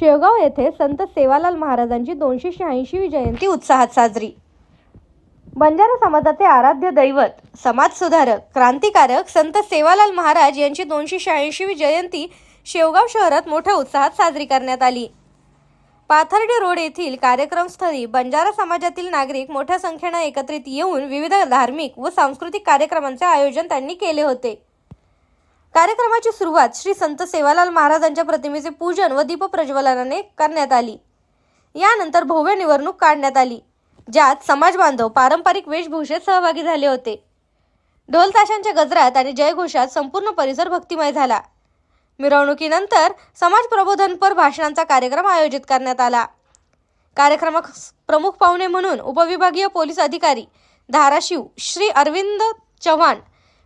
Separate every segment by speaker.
Speaker 1: शेवगाव येथे संत सेवालाल महाराजांची दोनशे शहाऐंशीवी जयंती उत्साहात साजरी. बंजारा समाजाचे आराध्य दैवत समाजसुधारक क्रांतिकारक संत सेवालाल महाराज यांची दोनशे शहाऐंशीवी जयंती शेवगाव शहरात मोठ्या उत्साहात साजरी करण्यात आली. पाथर्डी रोड येथील कार्यक्रमस्थळी बंजारा समाजातील नागरिक मोठ्या संख्येनं एकत्रित येऊन विविध धार्मिक व सांस्कृतिक कार्यक्रमांचे आयोजन त्यांनी केले होते. कार्यक्रमाची सुरुवात श्री संत सेवालाल महाराजांच्या प्रतिमेचे पूजन व दीपप्रज्वलनाने करण्यात आली. यानंतर भव्य निवडणूक काढण्यात आली ज्यात समाज बांधव पारंपरिक वेशभूषेत सहभागी झाले होते. ढोल ताशांच्या गजरात आणि जयघोषात संपूर्ण परिसर भक्तिमय झाला. मिरवणुकीनंतर समाज प्रबोधनपर भाषणांचा कार्यक्रम आयोजित करण्यात आला. कार्यक्रमात प्रमुख पाहुणे म्हणून उपविभागीय पोलीस अधिकारी धाराशिव श्री अरविंद चव्हाण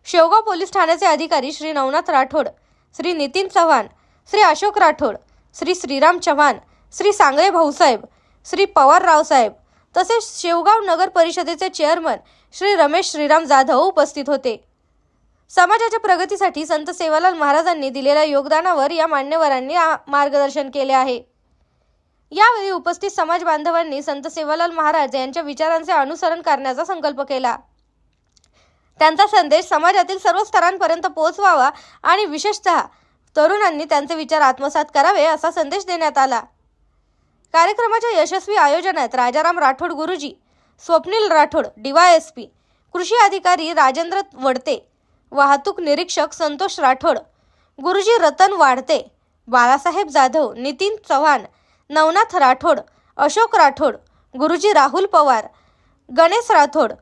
Speaker 1: शेवगाव पोलीस ठाण्याचे अधिकारी श्री नवनाथ राठोड श्री नितीन चव्हाण श्री अशोक राठोड श्री श्रीराम चव्हाण श्री सांगळे भाऊसाहेब श्री पवार रावसाहेब तसेच शेवगाव नगर परिषदेचे चेअरमन श्री रमेश श्रीराम जाधव उपस्थित होते. समाजाच्या प्रगतीसाठी संत सेवालाल महाराजांनी दिलेल्या योगदानावर या मान्यवरांनी मार्गदर्शन केले आहे. यावेळी उपस्थित समाज बांधवांनी संत सेवालाल महाराज यांच्या विचारांचे अनुसरण करण्याचा संकल्प केला. त्यांचा संदेश समाजातील सर्व स्तरांपर्यंत पोहोचवावा आणि विशेषतः तरुणांनी त्यांचे विचार आत्मसात करावे असा संदेश देण्यात आला. कार्यक्रमाच्या यशस्वी आयोजनात राजाराम राठोड गुरुजी स्वप्नील राठोड डीवायएसपी कृषी अधिकारी राजेंद्र वडते वाहतूक निरीक्षक संतोष राठोड गुरुजी रतन वाढते बाळासाहेब जाधव नितीन चव्हाण नवनाथ राठोड अशोक राठोड गुरुजी राहुल पवार गणेश राठोड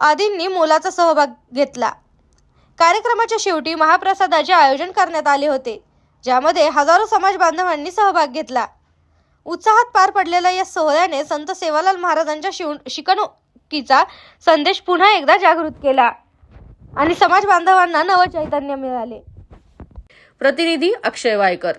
Speaker 1: आदींनी मोलाचा सहभाग घेतला. कार्यक्रमाच्या शेवटी महाप्रसादाचे आयोजन करण्यात आले होते ज्यामध्ये हजारो समाज बांधवांनी सहभाग घेतला. उत्साहात पार पडलेल्या या सोहळ्याने संत सेवालाल महाराजांच्या शिव शिकणुकीचा संदेश पुन्हा एकदा जागृत केला आणि समाज बांधवांना नवचैतन्य मिळाले. प्रतिनिधी अक्षय वायकर